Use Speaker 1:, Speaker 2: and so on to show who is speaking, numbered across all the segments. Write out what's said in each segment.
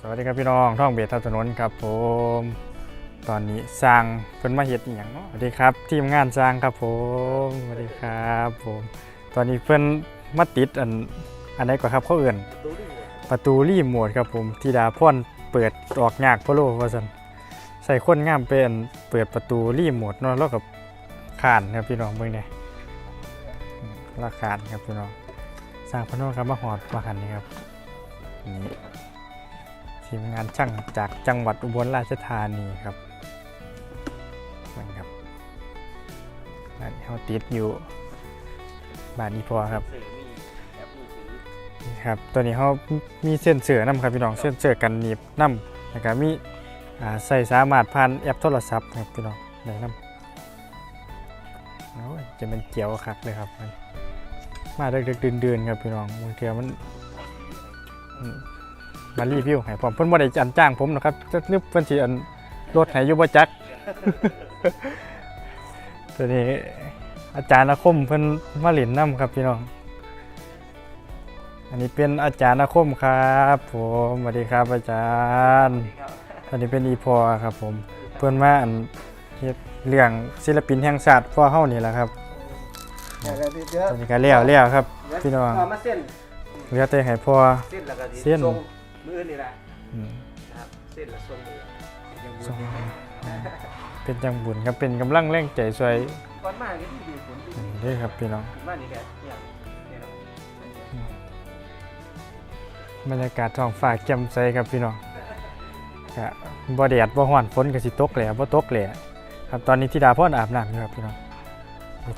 Speaker 1: สวัสดีครับพี่น้องท่องเบสทับถนนครับผม ตอนนี้สร้างเพิ่นมาเฮ็ดอียงเนาะสวัสดีครับ ทีมงานสร้างครับผมสวัสดีครับผมตอนนี้เพิ่นมาติดอันอันไหนก่อนครับเขาเอื่นประตูรีโมทครับผมทีดาพ่อนเปิดออกยากพะโลว่าซั่นใส่คนง่ามเป็นเปิดประตูรีโมทเนาะแล้วกับขานครับพี่น้องเบิ่งเนี่ยอืมราคานครับพี่น้องสร้างพนองครับมาหอดมาหันนี่ครับนี่ ทีมงานช่างจากจังหวัดอุบลราชธานีครับนั่นครับบ้านเขาติดอยู่บ้านนี้พอครับครับตัวนี้เขามีเส้นเสือน้ำครับพี่น้องเส้นเสือกันหนีบน้ำนะครับมีใส่สามารถผ่านแอปโทรศัพท์ครับพี่น้องได้น้ำโอ้ยจะเป็นเจียวคักเลยครับมันมาเด็กๆเดืนๆครับพี่น้องบางเทีมันอื มมารีวิวให้ผมเพิ่นบ่ได้อันจ้างผมนะครับจะนึกเพิ่นสิอันรถให้อยู่บ่จักตัวนี้อาจารย์อาคมเพิ่นมาเล่นน้ำครับพี่น้อง อันนี้เป็นอาจารย์อาคมครับผมสวัสดีครับอาจารย์ อันนี้เป็นอีพอครับผม เพิ่นมาอันเฮ็ดเรื่องศิลปินแห่งชาติพ่อเฮานี่แหละครับ
Speaker 2: เดี๋ยวเดี๋ยว
Speaker 1: ตัวนี้ก็แล้วแล้วครับ พี่น้อง
Speaker 2: เอามาเส้น
Speaker 1: เหลือแต่ให้พ่อ
Speaker 2: เส้น แล้วก็
Speaker 1: เส้น
Speaker 2: ทรงมือนี่แหละ
Speaker 1: อืม
Speaker 2: นะครับเส้นและทรงมือยัง
Speaker 1: ส่ง
Speaker 2: บุญ
Speaker 1: เป็นจังบุญครับเป็นกำลังแรงใจช่วย
Speaker 2: ก่อนมาก็ที่ดีผลที่
Speaker 1: นี่เด้อครับพี่น้อง
Speaker 2: ถึงมานี่แกเนี่ยเนี่ยเนาะ
Speaker 1: บรรยากาศท้องฟ้าแจ่มใสครับพี่น้องก็บ่แดดบ่ร้อนฝนก็สิตกแหล่บ่ตกแหล่ครับตอนนี้ธิดาพรอาบน้ำอยู่ครับพี่น้อง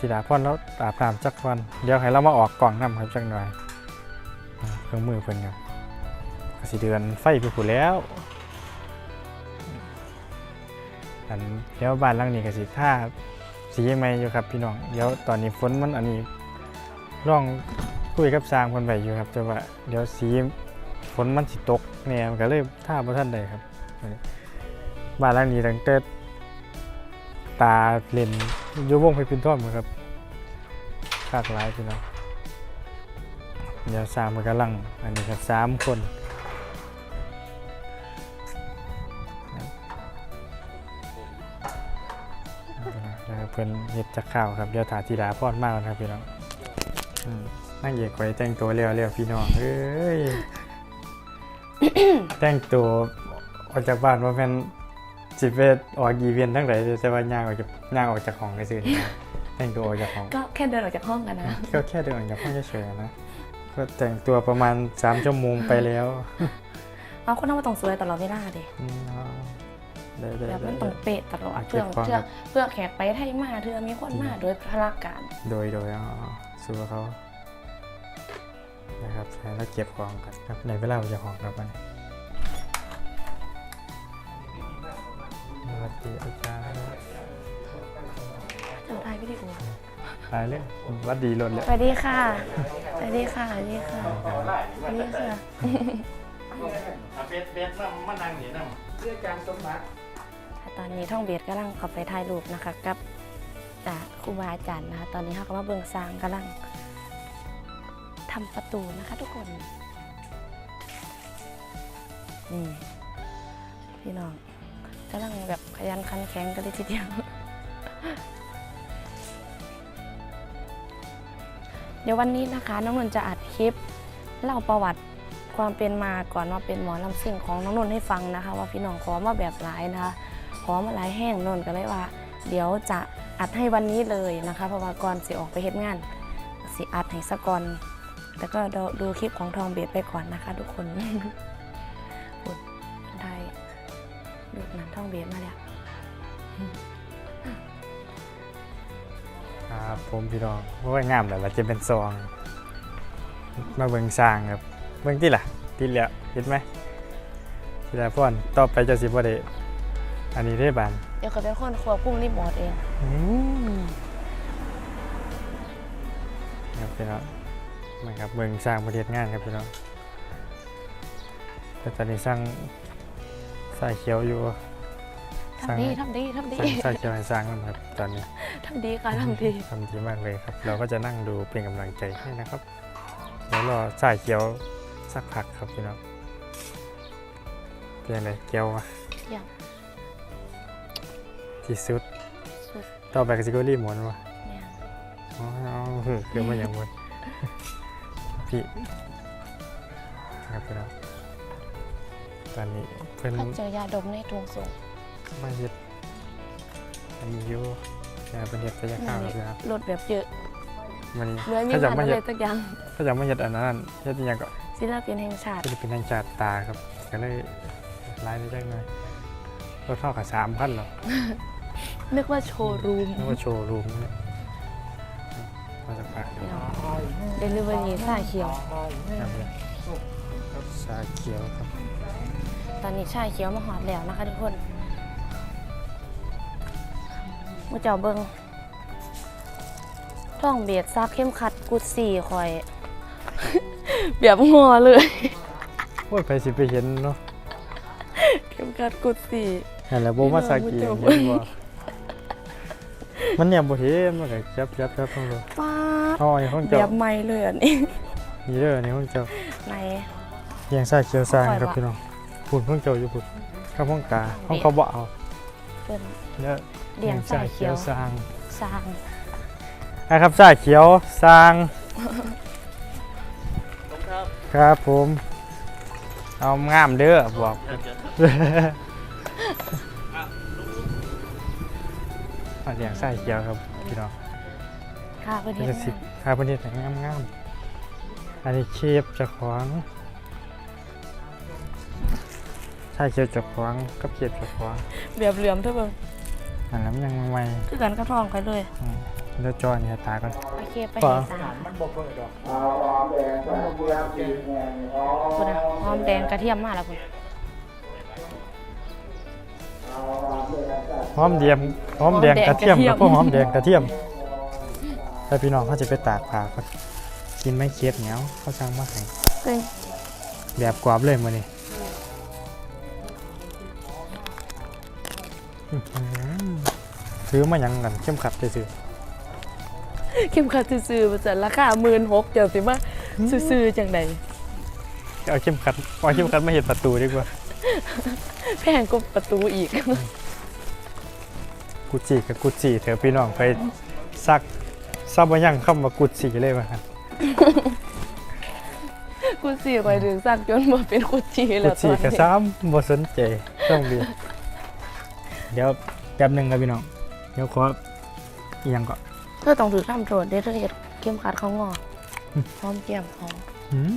Speaker 1: ธิดาพรแล้วอาบน้ำจักวันเดี๋ยวให้เรามาออกกล่องน้ำครับจักหน่อยอ่าเครื่องมือเพิ่นครับ ก็สิเดือนไฟไปผู้แล้วอันเดี๋ยวบ้านหลังนี้ก็สิท่าสีใหม่อยู่ครับพี่น้องเดี๋ยวตอนนี้ฝนมันอันนี้ร่องคุยกับสร้างคนไปอยู่ครับแต่ว่าเดี๋ยวสีฝนมันสิตกแน่มันก็เลยท่าบ่ทันได้ครับบ้านหลังนี้ตั้งแต่ตาเล่นอยู่วงไปพินท่อมครับคากหลายพี่น้องเดี๋ยวสร้างมันกำลังอันนี้ก็สามคน เพื่อนเฮ็ดจักข้าวครับเดี๋ยวถาธิดาพอดมากครับพี่น้องอืมนั่งเหยียกไว้แต่งตัวเร็วเร็วพี่น้องเอ้ยแต่งตัวออกจากบ้านว่าแม่นสิไปออกอีเวนต์ทั้งหลายแต่ว่าย่างออกจากย่างออกจากห้องซื่อๆนี่นะแต่งตัวออกจากห้อง
Speaker 3: ก็แค่เดินออกจากห้องกันนะ
Speaker 1: ก็แค่เดินออกจากห้องเฉยๆนะก็แต่งตัวประมาณ3ชั่วโมงไปแล้ว
Speaker 3: เอาคนต้องมาต้องสวยตลอดเวลา
Speaker 1: ดิ
Speaker 3: แบบ
Speaker 1: ได้
Speaker 3: มันต้องเป๊ะตลอด
Speaker 1: อะ
Speaker 3: เพื่อ
Speaker 1: เก็บความ
Speaker 3: เพื่อ
Speaker 1: ครับ
Speaker 3: เพื่อแขกไปไทยมาเธอมีคนมาโดยพละการ
Speaker 1: โดยโดยอ๋อสู้กับเขานะครับแล้วเก็บของกันครับในเวลาเราจะของครับมันสวัสดีอาจารย์
Speaker 3: เจ้าไทยวิดีโอ
Speaker 1: ไปเลยสวัสดีรถเลย
Speaker 3: สวัสดีค่ะสวัสดีค่ะสวัสดีค่ะสวัสดีค่ะ
Speaker 1: เบสเบสมามานั่งนี่นั่ง
Speaker 2: เรื่องการสมบัติ
Speaker 3: ตอนนี้ท่องเบียดกำลังขับไปถ่ายรูปนะคะกับครูบาอาจารย์นะคะตอนนี้เขาก็มาเบิ่งสร้างกำลังทำประตูนะคะทุกคนนี่พี่น้องกำลังแบบขยันขันแข็งกันเลยทีเดียวเดี๋ยววันนี้นะคะ น้องนนท์จะอัดคลิปเล่าประวัติความเป็นมาก่อนมาเป็นหมอลำซิ่งของน้องนนท์ให้ฟังนะคะ ว่าพี่น้องขอมาแบบหลายนะคะ อมาหลายแห้งนนก็เลยว่า เดี๋ยวจะอัดให้วันนี้เลยนะคะ เพราะว่าก่อนสิออกไปเฮ็ดงานสิอัดให้สะก่อนแต่ก็ดูดูคลิปของทองเบสไปก่อนนะคะ ทุกคนคนไทยดูหนังทองเบสมาแล้ว
Speaker 1: ครับผมพี่น้องโอ้ยงามแล้วล่ะจะเป็นซอง มาเบิ่งสร้างครับ เบิ่งที่ล่ะติดแล้วเห็นไหมที่ละพ่อนต่อไปจะสิบ่ได้ อันนี้ได้บาน
Speaker 3: เดี๋ยวเขาเป็นคนควบคุมรีโมทเอง
Speaker 1: อืมครับพี่น้องมาครับเมืองสร้างประเทศงานครับพี่น้องแต่ตอนนี้สร้างสายเขียวอยู่สร้าง
Speaker 3: ทำดีทำดีทำดี
Speaker 1: สร้างสายเขียวให้สร้างนั่นครับตอนนี้
Speaker 3: ทำดีค่ะทำดี
Speaker 1: ทำดีมากเลยครับ เราก็จะนั่งดูเป็นกำลังใจให้นะครับเดี๋ยวรอสายเขียวสักพักครับพี่น้องเป็นยังไงเกียวอะ
Speaker 3: เกี่ยว
Speaker 1: ที่สุด
Speaker 3: สุด
Speaker 1: ต่อไปก็สิโกรีหมวนวะ
Speaker 3: เนี่ย
Speaker 1: อ๋อเอาเฮ้ยเกี่ยวมาอย่างหมดพี่ครับพี่น้องตอนนี้เพิ่น
Speaker 3: เขาเจอยาดมในถุงส่ง
Speaker 1: มาเฮ็ดอันนี้อยู่งานเป็นเฮ็ดศัลยกรรมครับ
Speaker 3: ลดแบบเยอะ
Speaker 1: มันนี้
Speaker 3: เหลือมี
Speaker 1: เขาจะ
Speaker 3: งาน
Speaker 1: มา
Speaker 3: อะ
Speaker 1: เฮ็
Speaker 3: ไร
Speaker 1: ด
Speaker 3: สักอย่าง
Speaker 1: เขาจะมาเฮ็ดอันนั้นเฮ็ดอหยังก็
Speaker 3: ศิลปินแห่งชาติ
Speaker 1: ศิลปินแห่งชาติตาครับก็เลยไล่ได้จังหน่อยรถเท่ากับสามพันหรอ
Speaker 3: นึกว่าโชว์รูม
Speaker 1: นึกว่าโชว์รูมเนี่ยมาจากปากครับ
Speaker 3: เดลิเวอรี่ชาเขียว
Speaker 1: เนี่ยชาเขียวครับ
Speaker 3: ตอนนี้ชาเขียวมาหอดแล้วนะคะทุกคนมูเจ้าเบิงท่องเบียดซักเข้มขัดกุดสี่คอย แบบงอเลย
Speaker 1: โอ้ยไปสิไปเห็นเนาะ
Speaker 3: เข้มขัดกุดสี่
Speaker 1: นั่นแหละโบมาสากิ
Speaker 3: เดี๋ยว
Speaker 1: เห็นบ่ มันเนี่ยบ่เห็นมันก็จับจับจับทั้งเลย
Speaker 3: ป้า
Speaker 1: อ๋อนี่ของเจ้า
Speaker 3: บใหม่เลยอันนี้
Speaker 1: นี่เด้อนี่ของเจ้า
Speaker 3: ใน
Speaker 1: เลี้ยงชาเขียวสร้าง
Speaker 3: ค
Speaker 1: รับพี่น้องพูดของเจ้าอยู่พูดกับของกาของเขาบ่เอา
Speaker 3: เป็น
Speaker 1: เนี่ย
Speaker 3: เลี้ยงชาเขียว
Speaker 1: สร้าง
Speaker 3: สร้าง
Speaker 1: นะครับชาเขียวสร้าง
Speaker 2: ครับ
Speaker 1: ครับผม เอางามเด้อบอก เอาเลี้ยงชาเขียวครับพี่น้อง
Speaker 3: ค่ะเพื่อน
Speaker 1: เป็น
Speaker 3: เฮ็ด
Speaker 1: สิบ
Speaker 3: งาน
Speaker 1: ค่าพื้นที่แต่งงามงามๆอันนี้เคฟเจะขวางชาเขียวเจะขวางกับเคฟเจะขวาง
Speaker 3: แบบเหลื่อมเท่าเบิ่ง
Speaker 1: อันนั้นยังใหม่
Speaker 3: คือกันกระทองไปเลย
Speaker 1: ๆอืมแล้วจอนี่ตาก่อน
Speaker 3: โอเคไป
Speaker 1: ป่ะ
Speaker 3: เฮ็ดตาม
Speaker 2: มันบ่เปิดดอก
Speaker 3: คุณนะหอมแดงกระเทียมมาแล้วคุณ
Speaker 1: หอมเดียมหอมแดงกระเทียมกับพวกหอมแดงกระเทียมถ้าพี่น้องเขาจะไปตากผ้าก่อนกินไม่เคฟเหนียวเขาสั่งมาให้
Speaker 3: เอ้ย
Speaker 1: แบบกรอบเลยมื้อนี้อื้อหือซื้อมาหยังกันเข้มขัดซื่อ
Speaker 3: เข้มขัดซื่อๆมันจะราคาหมื่นหกเดี๋ยวสิมาซื่อๆจังใด
Speaker 1: ๆเอาเข้มขัดเอาเข้มขัดมาเห็ดประตูดีกว่า
Speaker 3: แพงกว่าประตูอีก
Speaker 1: กุจิกับกุจิเถอะพี่น้องไปซักซับมายังคำว่ากุจิเลยว่าครับ
Speaker 3: กูสี่คอยถึงสั่งจนมาเป็นกุจี
Speaker 1: กุ
Speaker 3: แล้วต
Speaker 1: จิ
Speaker 3: อน
Speaker 1: กับ
Speaker 3: นี้
Speaker 1: ซ้ำบ่สนใจต้องเรียนเดี๋ยวแป๊บหนึงครับพี่น้อง เดี๋ยวขออีหยังก่อน
Speaker 3: เธอต้องถือทำโทษเด้อเธอเฮ็ดเข้มขัดเขางอพร้อมเกี่ยมเขา
Speaker 1: หืม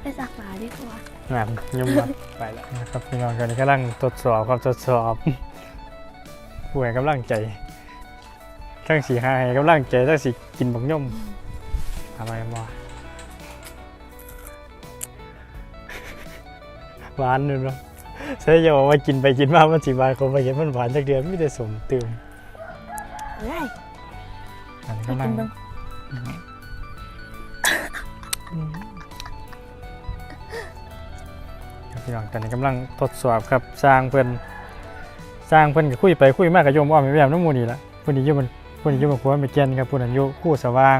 Speaker 3: ไปสักหลาดีกว่า
Speaker 1: งามยุ่มครับไปแล้วนะครับพี่น้องตอนนี้กำลังทดสอบครับทดสอบ ผู้ให้กำลังใจ ทั้งสีหาให้กำลังใจทั้งสีกินบักย่อมทำไมมาหวานเลยเนาะใช่จะบอกว่ากินไปกินมามันสีหวานคนไปเห็นมันหวานจากเดือนไม่ได้สมตื่ม
Speaker 3: ไล่
Speaker 1: อันนี้
Speaker 3: ให้
Speaker 1: กำลั
Speaker 3: กิ
Speaker 1: ง
Speaker 3: นเบิ่ง
Speaker 1: ครับพี่น้องตอนนี้กำลังทดสอบครับสร้างเพิ่น สร้างเพิ่นก็คุยไปคุยมากกับโยมอ้อมแบบน้ำหมูนี่ละผู้นี้อยู่มันผู้นี้อยู่มันผัวไม่เกียนครับผู้นั้นอยู่คู่สว่าง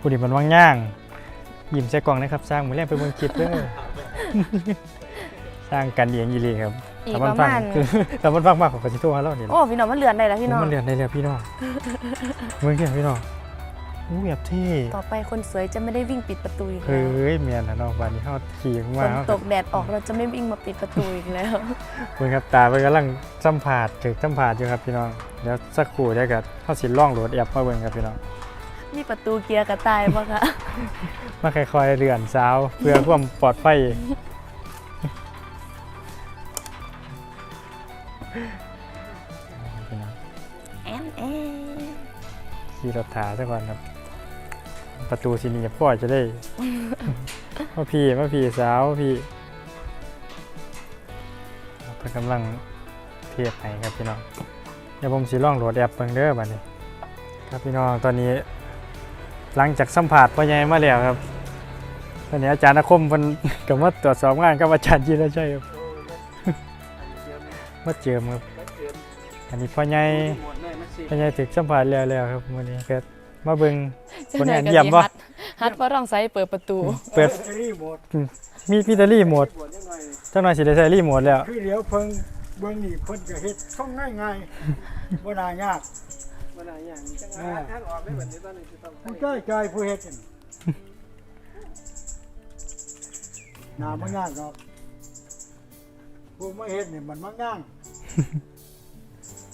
Speaker 1: ผู้นี้มันว่างย่าง ยิ้มใส่กล่องนะครับ สร้างมือแรกไปเบิ่งคลิปเด้อสร้างกันเองอีหลีครับ
Speaker 3: อีก
Speaker 1: แต่
Speaker 3: ป
Speaker 1: มัน
Speaker 3: ระ
Speaker 1: ฟัง
Speaker 3: มาณ
Speaker 1: คือแต่มันฟังมากกว่าคนที่โทรหาเรานี่
Speaker 3: โอ้พี่น้องมันเลือนได้แล้วพี่น้อง
Speaker 1: มันเรียนได้แล้วพี่น้องเมืองเกียพี่น้อง อู้แบบเท่
Speaker 3: ต่อไปคนสวยจะไม่ได้วิ่งปิดประตูอีก
Speaker 1: เฮ
Speaker 3: แล้ว้
Speaker 1: ยเมียนนะน้องวันนี้เขาขี่
Speaker 3: ฝ
Speaker 1: มานเขา
Speaker 3: ตกแดดออกเราจะไม่วิ่งมาปิดประตูอีกแล้ว
Speaker 1: เพิ่นครับตาเพิ่นกำลังสัมผัสถึงสัมผัสอยู่ครับพี่น้องเดี๋ยวสักครู่เดี๋ยวก็เขาสิล่องโหลดแอปมาเบิ่งครับพี่น้อง
Speaker 3: มีประตูเกียร์กระต่ายปะคะ
Speaker 1: มาค่อยๆเลื่อนสาวเพื่อความปลอดภัยพี่น้อง
Speaker 3: แอนแอน
Speaker 1: ขี่รถถาซะก่อนครับ ประตูสิหนีพ่อจะได้มาพี่มาพี่สาวพี่เพิ่นกำลังเทียบให้ครับพี่น้องเดี๋ยวผมสิล่องโหลดแอปเบิ่งเด้อบัดนี้ ครับพี่น้องตอนนี้ หลังจากสัมผัสพ่อใหญ่มาแล้วครับตอนนี้อาจารย์อาคมเพิ่น ก็มาตรวจสอบงานกับอาจารย์ยีรชัยครับมาเจิมครับ อันนี้พ่อใหญ่
Speaker 2: หมดเลยมันสิ
Speaker 1: พ่อใหญ่ถึกสัมผัสแล้วแล้วครับมื้อนี้ก็ มาเบิ่งคนงาน
Speaker 3: จังใดก็
Speaker 1: เยี่ยม
Speaker 3: สิ
Speaker 1: บ่
Speaker 3: ฮัดฮัดเพราะต้องใส่เปิดประตู
Speaker 1: เปิด
Speaker 2: แบตเตอรี่หมด
Speaker 1: มีพิตารี่โหมด
Speaker 2: ปวดยังไง
Speaker 1: จังหน่อยสิได้ใช้รีโมทแล้ว
Speaker 4: คือเดี๋ยวเพิ่งเบิ่งนี่เพิ่นก็เฮ็ดช่องง่ายๆบ่น่ายาก
Speaker 2: มันอะไรอย่างจังหวะทางออกได้แบบนี้ตอนนี้จะต้อง
Speaker 4: มันใกล้ๆผู้เฮ็ดนี่หนามันยากเนาะผู้มาเฮ็ดนี่มันมันย่าง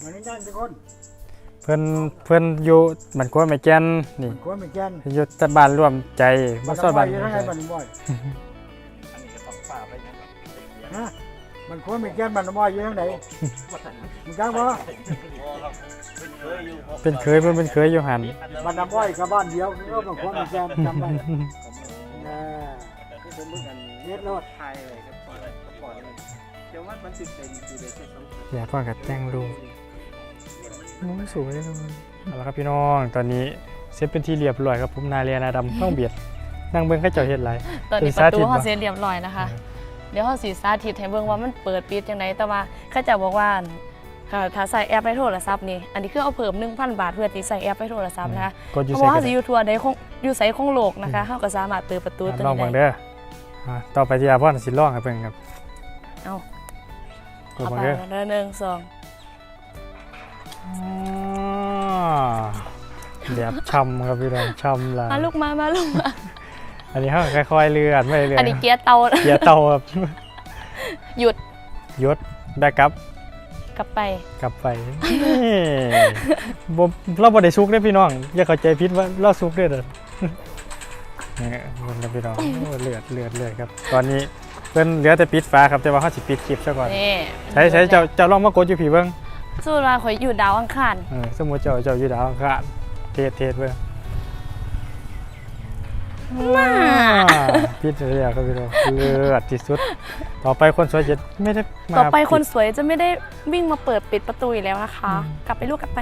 Speaker 4: มันย่างทุกคน
Speaker 1: เพิ่นเพิ่นอยู่บ้านกวนแม่แก่นนี่
Speaker 4: มันควรเป็นแก่น
Speaker 1: อยู่แตบ้านร่วมใจบ่ซอยบ้าน
Speaker 4: อยู่ทางไหนบ้านบ่อยฮะมันควรเป็นแก่นบ้านบ่อยอยู่ทางไหนมึงจังบ่
Speaker 1: เป็นเคยเพิ่นเป็นเคยอยู่หัน
Speaker 4: บ้านน้ำบ่อยกับบ้านเดียวก็มันควรเป็นแก่นจำได้แน่
Speaker 2: คือเป็นมือกัน
Speaker 4: เฮ็ดรถ
Speaker 2: ไทยเลยครับปล่อยปล่อยเลยเดี๋ยวว่ามันติดเต็มอยู่ในแค่สองคน
Speaker 1: อยากว่ากับแต่งรูป น้องสวยเลยเอาละครับพี่น้องตอนนี้เสร็จเป็นที่เรียบร้อยครับผมนาเรียนาดำต้องเบียดนั่งเบิ่งเขาเจ้าเฮ็ดไร
Speaker 3: ตอนนี้
Speaker 1: เป็น
Speaker 3: ประตู
Speaker 1: สาธิต
Speaker 3: เฮา
Speaker 1: บ่
Speaker 3: เสร็จเรียบร้อยนะคะ เดี๋ยวเฮาสิสาธิตให้เบิ่งว่ามันเปิดปิดจังไดแต่ว่าเขาจะบอกว่าค่ะถ้าใส่แอปในโทรศัพท์นี่ อันนี้คือเอาเพิ่ม1,000 บาทเพื่อที่ใส่แอปในโทรศัพท์นะคะ
Speaker 1: กดอยู่
Speaker 3: เพ
Speaker 1: ใส่
Speaker 3: ราะว่า
Speaker 1: กั
Speaker 3: เฮานสิอยู่ทั่วใดของอยู่ไสของโลกนะคะเฮาก็สามารถเปิดประตูตัว
Speaker 1: ลอง
Speaker 3: นี้
Speaker 1: เบิ่ง
Speaker 3: ได้
Speaker 1: เด้ออ่าต่อไปที่อาพ่อสิลองให้เบิ่งครับ
Speaker 3: เอา
Speaker 1: กด
Speaker 3: เอา
Speaker 1: เบิ่ง
Speaker 3: ไป
Speaker 1: เด้อ
Speaker 3: เด้อหนึ่งสอง
Speaker 1: อ๋อ แบบช่ำครับพี่น้องช่ำหลาย
Speaker 3: มาลูกมามาลูกมา
Speaker 1: อันนี้เขาค่อยๆเลื่อนไปเรื่อย
Speaker 3: อันนี้เกียร์เตา
Speaker 1: เกียร์เตาครับ
Speaker 3: หยุด
Speaker 1: ยศแบกอัพ
Speaker 3: กลับไป
Speaker 1: กลับไปนี่บ่เราบ่ได้ซุกเด้อพี่น้อง อย่าเข้าใจผิดว่าเราซุกเด้อเด้อนี่มันครับพี่น้องโอ้เลือดเลือดเลือดครับ ตอนนี้เพิ่นเหลือแต่ปิดฟ้าครับแต่ว่าเขาสิปิดคลิปซะก่อน
Speaker 3: นี่
Speaker 1: ใช้ใช้เจ้าเจ้าลองมากดอยู่ผีเบิ่ง
Speaker 3: สู้มาข่อยอยู่ดาวอังคาร
Speaker 1: เออสมมุติเจ้าเจ้าอยู่ดาวอังคารเทศเทศเบิ่ง
Speaker 3: มา
Speaker 1: ปิดเลยอะครับพี่น้องเลือดที่สุด ต่อไปคนสวยจะไม่ได้มา
Speaker 3: ต่อไปคน
Speaker 1: ปิด
Speaker 3: สวยจะไม่ได้วิ่งมาเปิดปิดประตูอีกแล้วนะคะ กลับไปลูกกลับไป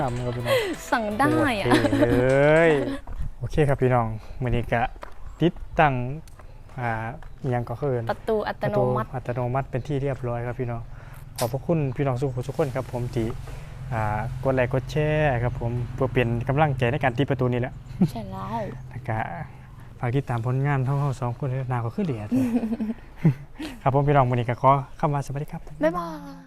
Speaker 1: ทำครับพี่น้อง
Speaker 3: สั่งได้อะ
Speaker 1: โอเคเลยโอเคครับพี่น้องมื้อนี้ก็ติดตั้งอ่าอิหยังก็คือ
Speaker 3: ประตูอัตโนมัติ
Speaker 1: อัตโนมัติเป็นที่เรียบร้อยครับพี่น้อง ขอบพระคุณพี่น้องสุขทุกคนครับผมที่อ่ากดไลค์กดแชร์ครับผมเพื่อเป็นกำลังใจในการตีประตูนี้แหละ
Speaker 3: ใช่แล้ว
Speaker 1: แล้วก็ฝากติดตามผลงานท่องเขาสองคนด้วยนาก็คือเหลียดครับผมพี่น้องวันนี้ก็ขอเข้ามาสวัสดีครับ
Speaker 3: บ๊ายบาย